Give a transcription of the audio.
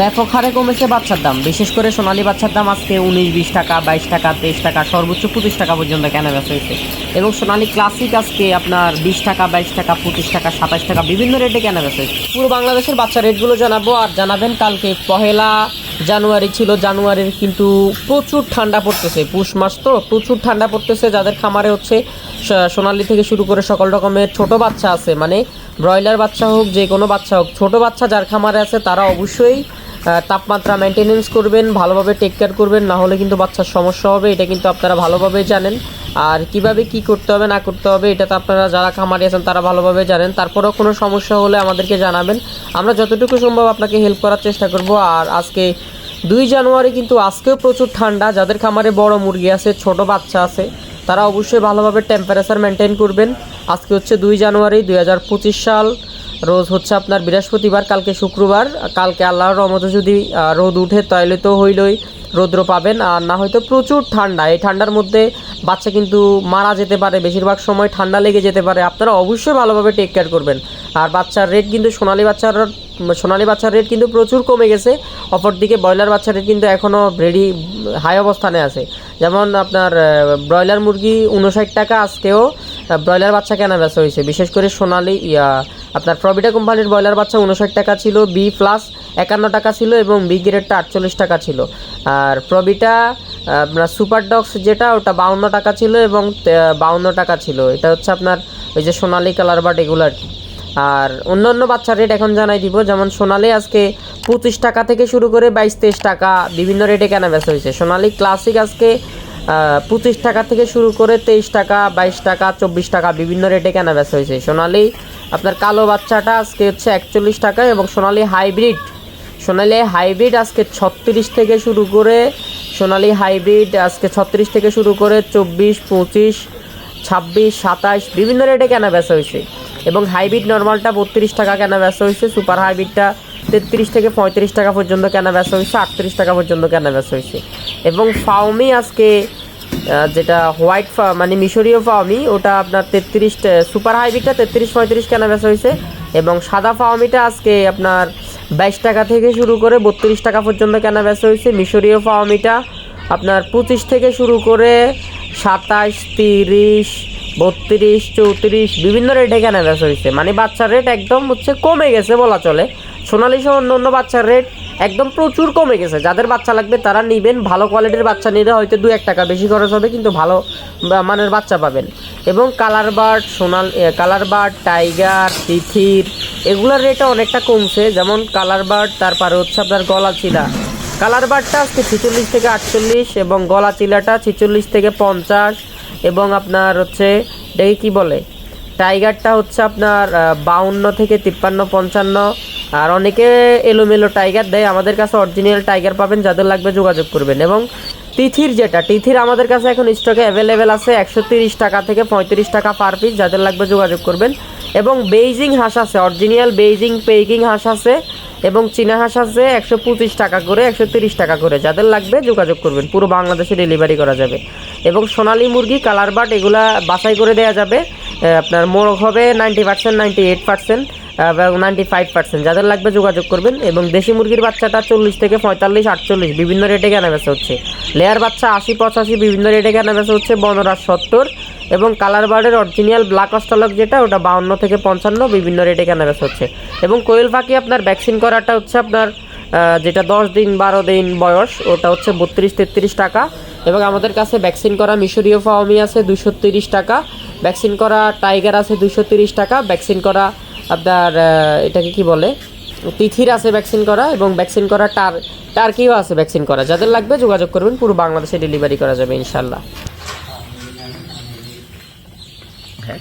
ব্যাপক হারে কমেছে বাচ্চার দাম। বিশেষ করে সোনালী বাচ্চার দাম আজকে উনিশ, বিশ টাকা, বাইশ টাকা, তেইশ টাকা, সর্বোচ্চ পঁচিশ টাকা পর্যন্ত কেনা বেচা হয়েছে। এবং সোনালী ক্লাসিক আজকে আপনার বিশ টাকা, বাইশ টাকা, পঁচিশ টাকা, সাতাশ টাকা বিভিন্ন রেটে কেনা বেচা হয়েছে। পুরো বাংলাদেশের বাচ্চা রেটগুলো জানাব আর জানাবেন কালকে পহেলা জানুয়ারি ছিল, জানুয়ারির কিন্তু প্রচুর ঠান্ডা পড়তেছে, পুষ মাস তো প্রচুর ঠান্ডা পড়তেছে, যাদের খামারে হচ্ছে সোনালী থেকে শুরু করে সকল রকমের ছোট বাচ্চা আছে মানে ব্রয়লার বাচ্চা হোক যে কোনো বাচ্চা হোক, ছোট বাচ্চা যার খামারে আছে, তারা অবশ্যই তাপমাত্রা মেনটেনেন্স করবেন, ভালোভাবে টেক কেয়ার করবেন, না হলে কিন্তু বাচ্চার সমস্যা হবে, এটা কিন্তু আপনারা ভালোভাবে জানেন। আর কীভাবে কি করতে হবে, না করতে হবে, এটা তো আপনারা যারা খামারি আছেন, তারা ভালোভাবে জানেন। তারপরেও কোনো সমস্যা হলে আমাদেরকে জানাবেন। আমরা যতটুকু সম্ভব আপনাকে হেল্প করার চেষ্টা করব। আর আজকে দুই জানুয়ারি কিন্তু আজকেও প্রচুর ঠান্ডা। যাদের খামারে বড় মুরগি আছে, ছোট বাচ্চা আছে, তারা অবশ্যই ভালোভাবে টেম্পারেচার মেনটেন করবেন। আজকে হচ্ছে দুই জানুয়ারি দুই হাজার পঁচিশ সাল। রোজ হচ্ছে আপনার বৃহস্পতিবার, কালকে শুক্রবার, কালকে আল্লাহর রহমতে যদি রোদ উঠে তাহলে তো হইলই রৌদ্র পাবেন। আর না হয়তো প্রচুর ঠান্ডা। এই ঠান্ডার মধ্যে বাচ্চা কিন্তু মারা যেতে পারে, বেশিরভাগ সময় ঠান্ডা লেগে যেতে পারে। আপনারা অবশ্যই ভালোভাবে টেক কেয়ার করবেন। আর বাচ্চার রেট কিন্তু, সোনালি বাচ্চার সোনালি বাচ্চার রেট কিন্তু প্রচুর কমে গেছে। অপরদিকে ব্রয়লার বাচ্চার রেট কিন্তু এখনও রেডি হাই অবস্থানে আছে। যেমন আপনার ব্রয়লার মুরগি উনষাট টাকা, আজকেও ব্রয়লার বাচ্চা কেনা বেচা হয়েছে। বিশেষ করে সোনালি, ইয়া আপনার প্রবিটা কোম্পানির ব্রয়লার বাচ্চা উনষাট টাকা ছিল বি প্লাস একান্ন টাকা ছিল এবং বি গ্রেডটা আটচল্লিশ টাকা ছিল। আর প্রবিটা আপনার সুপার ডক্স যেটা, ওটা বাউন্ন টাকা ছিল এবং বাউন্ন টাকা ছিল। এটা হচ্ছে আপনার ওই যে সোনালি কালার বাট এগুলো আর আর অন্য অন্য বাচ্চার রেট এখন জানাই দিব, যেমন সোনালি আজকে পঁচিশ টাকা থেকে শুরু করে বাইশ, তেইশ টাকা বিভিন্ন রেটে কেনা বেচা হয়েছে। সোনালি ক্লাসিক আজকে পঁচিশ টাকা থেকে শুরু করে তেইশ টাকা, বাইশ টাকা, চব্বিশ টাকা বিভিন্ন রেটে কেনা বেচা হয়েছে। সোনালি আপনার কালো বাচ্চাটা আজকে হচ্ছে একচল্লিশ টাকা এবং সোনালি হাইব্রিড। সোনালি হাইব্রিড আজকে ছত্রিশ থেকে শুরু করে, সোনালি হাইব্রিড আজকে ছত্রিশ থেকে শুরু করে চব্বিশ, পঁচিশ, ছাব্বিশ, সাতাশ, বিভিন্ন রেটে কেনা বেচা হয়েছে। এবং হাইব্রিড নর্মালটা বত্রিশ টাকা কেনা বেচা হয়েছে, সুপার হাইব্রিডটা তেত্রিশ থেকে পঁয়ত্রিশ টাকা পর্যন্ত কেনা বেচা হয়েছে, আটত্রিশ টাকা পর্যন্ত কেনা বেচা হয়েছে। এবং ফাউমি আজকে যেটা হোয়াইট মানে মিশরীয় ফাওমি, ওটা আপনার তেত্রিশ সুপার হাইব্রিডটা তেত্রিশ পঁয়ত্রিশ কেনা বেচা হয়েছে। এবং সাদা ফাওমিটা আজকে আপনার বাইশ টাকা থেকে শুরু করে বত্রিশ টাকা পর্যন্ত কেনা বেচা হয়েছে। মিশরীয় ফাওমিটা আপনার পঁচিশ থেকে শুরু করে সাতাশ, তিরিশ, বত্রিশ, চৌত্রিশ, বিভিন্ন রেটে কেনা বেচা হয়েছে। মানে বাচ্চার রেট একদম হচ্ছে কমে গেছে বলা চলে। সোনালি সহ অন্য অন্য বাচ্চার রেট একদম প্রচুর কমে গেছে। যাদের বাচ্চা লাগবে তারা নেবেন, ভালো কোয়ালিটির বাচ্চা নিলে হয়তো দু এক টাকা বেশি খরচ হবে, কিন্তু ভালো মানের বাচ্চা পাবেন। এবং কালার বার্ড সোনাল কালার বার্ড টাইগার তিথির এগুলোর রেটও অনেকটা কমছে। যেমন কালার বার্ড তারপরে হচ্ছে আপনার গলা চিলা কালার বারটা আজকে ছেচল্লিশ থেকে আটচল্লিশ এবং গলা চিলাটা ছেচল্লিশ থেকে পঞ্চাশ এবং আপনার হচ্ছে, এটাকে কী বলে? টাইগারটা হচ্ছে আপনার বাউন্ন থেকে তিপ্পান্ন, পঞ্চান্ন আর অনেকে এলোমেলো টাইগার দেয়, আমাদের কাছে অরিজিনাল টাইগার পাবেন, যাদের লাগবে যোগাযোগ করবেন। এবং তিথির যেটা, তিথির আমাদের কাছে এখন স্টকে অ্যাভেলেবেল আছে একশো তিরিশ টাকা থেকে পঁয়ত্রিশ টাকা পার পিস যাদের লাগবে যোগাযোগ করবেন। এবং বেইজিং হাঁস আছে অরিজিনাল বেইজিং পেইকিং হাঁস আছে এবং চীনা হাঁস আছে একশো পঁচিশ টাকা করে, একশো তিরিশ টাকা করে। যাদের লাগবে যোগাযোগ করবেন, পুরো বাংলাদেশে ডেলিভারি করা যাবে। এবং সোনালী মুরগি কালার বাট এগুলা বাছাই করে দেওয়া যাবে। আপনার মোরগ হবে ninety percent ninety eight percent ninety five percent যাদের লাগবে যোগাযোগ করবেন এবং দেশি মুরগির বাচ্চাটা চল্লিশ থেকে পঁয়তাল্লিশ, আটচল্লিশ, বিভিন্ন রেটে কেনা বেচা হচ্ছে। লেয়ার বাচ্চা আশি, পঁচাশি, বিভিন্ন রেটে কেনা বেচা হচ্ছে বনরাজ সত্তর এবং কালার বার্ডের অরিজিনাল ব্ল্যাক অস্টলক যেটা, ওটা বাউন্ন থেকে পঞ্চান্ন, বিভিন্ন রেটে কেনা বেচা হচ্ছে। এবং কোয়েল পাখি আপনার ভ্যাকসিন করাটা হচ্ছে আপনার যেটা দশ দিন, বারো দিন বয়স, ওটা হচ্ছে বত্রিশ, তেত্রিশ টাকা। এবং আমাদের কাছে ভ্যাকসিন করা মিশরীয় ফাওমি আছে দুশো তিরিশ টাকা ভ্যাকসিন করা টাইগার আছে দুশো তিরিশ টাকা ভ্যাকসিন করা আপনার এটাকে কি বলে? তিথির আছে ভ্যাকসিন করা এবং ভ্যাকসিন করা টার টার্কিও আছে ভ্যাকসিন করা। যাদের লাগবে যোগাযোগ করবেন, পুরো বাংলাদেশে ডেলিভারি করা যাবে ইনশাল্লাহ হ্যাঁ